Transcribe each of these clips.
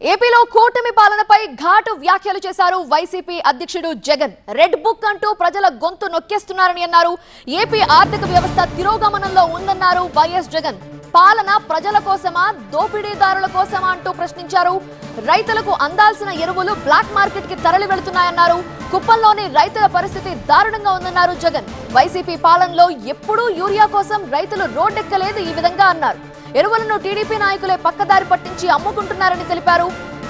ఏపీలో కూటమి పాలనపై ఘాటు వ్యాఖ్యలు చేశారు వైసీపీ అధ్యక్షుడు జగన్. రెడ్ బుక్ అంటూ ప్రజల గొంతు నొక్కేస్తున్నారని అన్నారు. ఏపీ ఆర్థిక వ్యవస్థ తిరోగమనంలో ఉందన్నారు వైఎస్ జగన్. పాలన ప్రజల కోసమా దోపిడీదారుల కోసమా అంటూ ప్రశ్నించారు. రైతులకు అందాల్సిన ఎరువులు బ్లాక్ మార్కెట్కి తరలి వెళుతున్నాయన్నారు. కుప్పంలోని రైతుల పరిస్థితి దారుణంగా ఉందన్నారు జగన్. వైసీపీ పాలనలో ఎప్పుడూ యూరియా కోసం రైతులు రోడ్డెక్కలేదు ఈ విధంగా అన్నారు. ఎరువులను టీడీపీ నాయకులే పక్కదారి పట్టించి అమ్ముకుంటున్నారని తెలిపారు.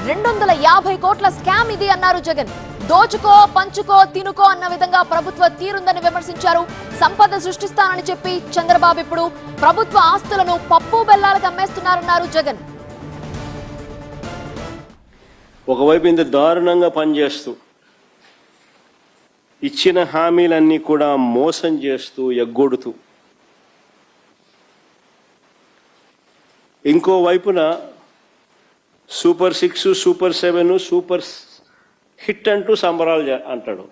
రెండు వందల యాభై కోట్ల స్కామ్ ఇది అన్నారు జగన్. దోచుకో పంచుకో తినుకో అన్న విధంగా ప్రభుత్వ తీరుందని విమర్శించారు. సంపద సృష్టిస్తానని చెప్పి చంద్రబాబు ఇప్పుడు ప్రభుత్వ ఆస్తులను పప్పు బెల్లాలకు అమ్మేస్తున్నారన్నారు జగన్. ఒకవైపు ఇంత దారుణంగా పనిచేస్తూ ఇచ్చిన హామీలన్నీ కూడా మోసం చేస్తూ ఎగ్గొడుతూ ఇంకో వైపున super six super seven super hit అంటూ సంబరాలు అంటాడు.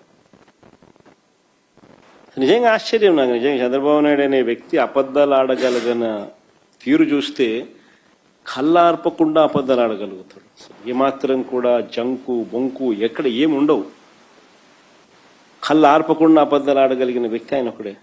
నిజంగా ఆశ్చర్యం నాకు. నిజంగా చంద్రబాబు నాయుడు అనే వ్యక్తి అబద్ధాలు ఆడగలిగిన తీరు చూస్తే కళ్ళార్పకుండా అబద్ధాలు ఆడగలుగుతాడు. ఏమాత్రం కూడా జంకు బొంకు ఎక్కడ ఏమి ఉండవు కళ్ళు ఆర్పకుండా అబద్ధాలు ఆడగలిగిన వ్యక్తి ఆయన ఒకడే.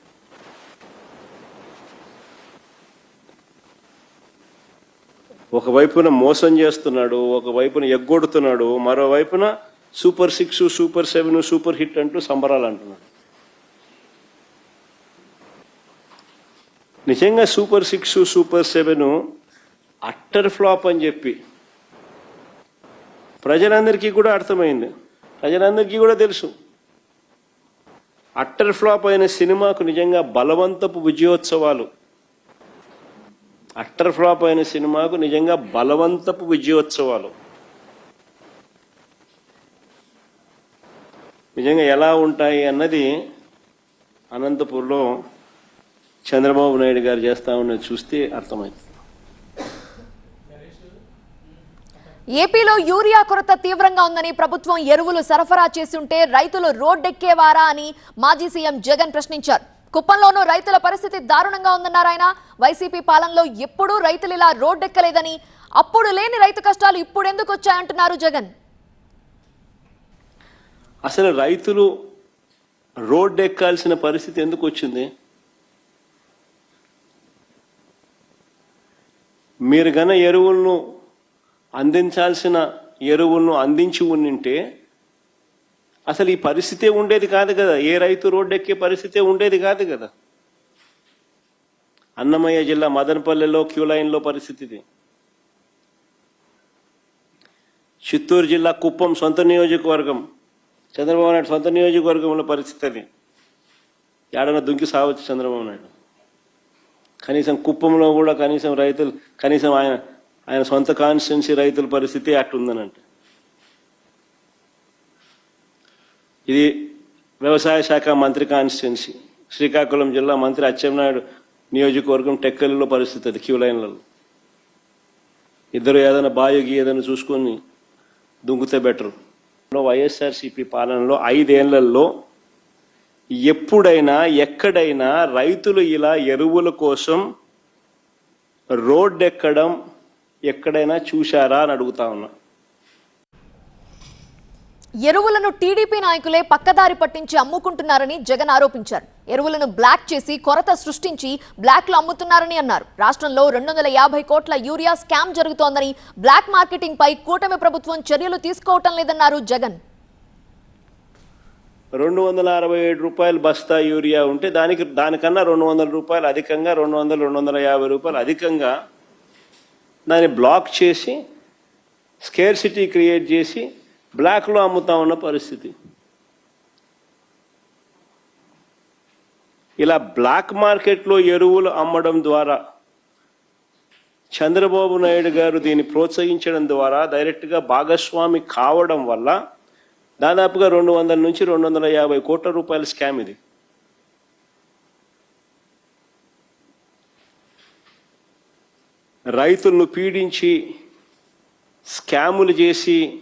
ఒకవైపున మోసం చేస్తున్నాడు ఒకవైపున ఎగ్గొడుతున్నాడు మరోవైపున super six super seven super hit అంటూ సంబరాలు అంటున్నాడు. నిజంగా super six super seven utter flop అని చెప్పి ప్రజలందరికీ కూడా అర్థమైంది. ప్రజలందరికీ కూడా తెలుసు. అట్టర్ ఫ్లాప్ అయిన సినిమాకు నిజంగా బలవంతపు విజయోత్సవాలు అట్టర్ ఫ్లాప్ అయిన సినిమాకు నిజంగా బలవంతపు విజయోత్సవాలు. నిజంగా ఎలా ఉంటాయి అన్నది అనంతపూర్లో చంద్రబాబు నాయుడు గారు చేస్తా ఉన్నది చూస్తే అర్థమైంది ఏపీలో యూరియా కొరత తీవ్రంగా ఉందని ప్రభుత్వం ఎరువులు సరఫరా చేస్తుంటే రైతులు రోడ్డెక్కేవారా అని మాజీ సీఎం జగన్ ప్రశ్నించారు. కుప్పంలోనూ రైతుల పరిస్థితి దారుణంగా ఉందన్నారు ఆయన. వైసీపీ పాలనలో ఎప్పుడూ రైతులు ఇలా రోడ్డెక్కలేదని అప్పుడు లేని రైతు కష్టాలు ఇప్పుడు ఎందుకు వచ్చాయంటున్నారు జగన్? అసలు రైతులు రోడ్డెక్కాల్సిన పరిస్థితి ఎందుకు వచ్చింది? మీరు గన ఎరువులను అందించాల్సిన ఎరువులను అందించి ఉండింటే అసలు ఈ పరిస్థితే ఉండేది కాదు కదా. ఏ రైతు రోడ్డు ఎక్కే పరిస్థితే ఉండేది కాదు కదా. అన్నమయ్య జిల్లా మదనపల్లెలో క్యూ లైన్లో పరిస్థితి ఇది చిత్తూరు జిల్లా కుప్పం సొంత నియోజకవర్గం. చంద్రబాబు నాయుడు సొంత నియోజకవర్గంలో పరిస్థితి అది. ఏడన దుంకి సావచ్చు చంద్రబాబు నాయుడు. కనీసం కుప్పంలో కూడా కనీసం రైతులు కనీసం ఆయన ఆయన సొంత కాన్స్టిట్యున్సీ రైతుల పరిస్థితి అట్టుందనంటే. ఇది వ్యవసాయ శాఖ మంత్రి కాన్స్టిట్యున్సీ. శ్రీకాకుళం జిల్లా మంత్రి అచ్చెన్నాయుడు నియోజకవర్గం టెక్కలిలో పరిస్థితి అది క్యూ లైన్లలో. ఇద్దరు ఏదైనా బాయోగి ఏదైనా చూసుకొని దుంకుతే బెటరు. వైఎస్ఆర్సీపీ పాలనలో ఐదేళ్ళలో ఎప్పుడైనా ఎక్కడైనా రైతులు ఇలా ఎరువుల కోసం రోడ్డెక్కడం ఎక్కడైనా చూశారా అని అడుగుతా ఉన్నా. ఎరువులను టీడీపీ నాయకులే పక్కదారి పట్టించి అమ్ముకుంటున్నారని జగన్ ఆరోపించారు. ఎరువులను బ్లాక్ చేసి కొరత సృష్టించి బ్లాక్లో అమ్ముతున్నారని అన్నారు. రాష్ట్రంలో రెండు వందల యాభై కోట్ల యూరియా స్కామ్ జరుగుతోందని బ్లాక్ మార్కెటింగ్ పై కూటమి ప్రభుత్వం చర్యలు తీసుకోవటం లేదన్నారు జగన్. రెండు వందల అరవై ఏడు రూపాయలు బస్తా యూరియా ఉంటే దానికి దానికన్నా రెండు వందల రూపాయలు అధికంగా రెండు వందలు రెండు వందల యాభై రూపాయలు అధికంగా దాన్ని బ్లాక్ చేసి స్కేర్ సిటీ క్రియేట్ చేసి బ్లాక్లో అమ్ముతా ఉన్న పరిస్థితి. ఇలా బ్లాక్ మార్కెట్లో ఎరువులు అమ్మడం ద్వారా చంద్రబాబు నాయుడు గారు దీన్ని ప్రోత్సహించడం ద్వారా డైరెక్ట్గా భాగస్వామి కావడం వల్ల దాదాపుగా రెండు వందల నుంచి రెండు వందల యాభై కోట్ల రూపాయల స్కామ్ ఇది. రైతులను పీడించి స్కాములు చేసి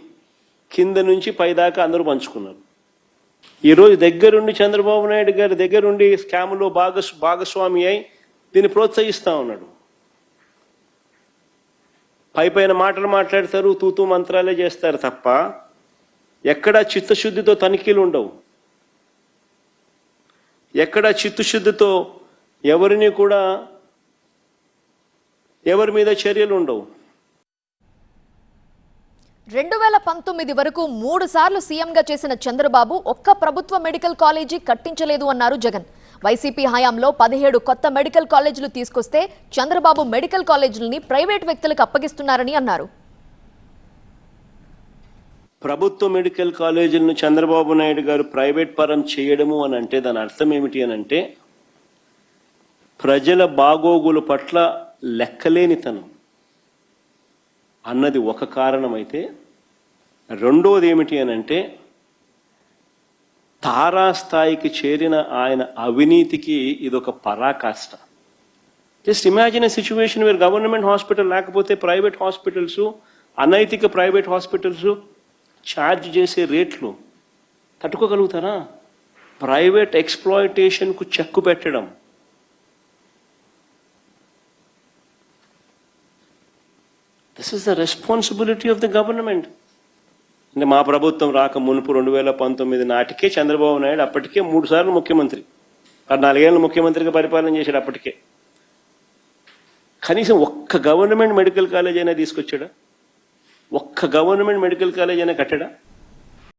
కింద నుంచి పైదాకా అందరూ పంచుకున్నారు. ఈరోజు దగ్గరుండి చంద్రబాబు నాయుడు గారి దగ్గరుండి స్కాములో భాగస్ భాగస్వామి అయి దీన్ని ప్రోత్సహిస్తా ఉన్నాడు. పై పైన మాటలు మాట్లాడతారు తూతూ మంత్రాలే చేస్తారు తప్ప ఎక్కడా చిత్తశుద్ధితో తనిఖీలు ఉండవు. ఎక్కడా చిత్తశుద్ధితో ఎవరిని కూడా ఎవరి మీద చర్యలు ఉండవు. రెండు వేల పంతొమ్మిది వరకు మూడు సార్లు సీఎంగా చేసిన చంద్రబాబు ఒక్క ప్రభుత్వ మెడికల్ కాలేజీ కట్టించలేదు అన్నారు జగన్. వైసీపీ హయాంలో పదిహేడు కొత్త మెడికల్ కాలేజీలు తీసుకొస్తే చంద్రబాబు మెడికల్ కాలేజీలని ప్రైవేట్ వ్యక్తులకు అప్పగిస్తున్నారని అన్నారు. ప్రభుత్వ మెడికల్ కాలేజీలను చంద్రబాబు నాయుడు గారు ప్రైవేట్ పరం చేయడము అని అంటే దాని అర్థం ఏమిటి అని అంటే ప్రజల బాగోగుల పట్ల లెక్కలేనితనం. అన్నది ఒక కారణమైతే రెండోది ఏమిటి అని అంటే తారాస్థాయికి చేరిన ఆయన అవినీతికి ఇదొక పరాకాష్ట. Just imagine a situation where government hospital లేకపోతే ప్రైవేట్ హాస్పిటల్స్ అనైతిక ప్రైవేట్ హాస్పిటల్స్ ఛార్జ్ చేసే రేట్లు తట్టుకోగలుగుతారా? ప్రైవేట్ ఎక్స్ప్లాయిటేషన్కు చెక్కు పెట్టడం. This is the responsibility of the government అంటే మా ప్రభుత్వం రాక మునుపు రెండు వేల పంతొమ్మిది నాటికే చంద్రబాబు నాయుడు అప్పటికే మూడు సార్లు ముఖ్యమంత్రి. నాలుగేళ్ళు ముఖ్యమంత్రిగా పరిపాలన చేశాడు అప్పటికే. కనీసం ఒక్క గవర్నమెంట్ మెడికల్ కాలేజ్ అయినా తీసుకొచ్చాడా? ఒక్క గవర్నమెంట్ మెడికల్ కాలేజ్ అయినా కట్టడా?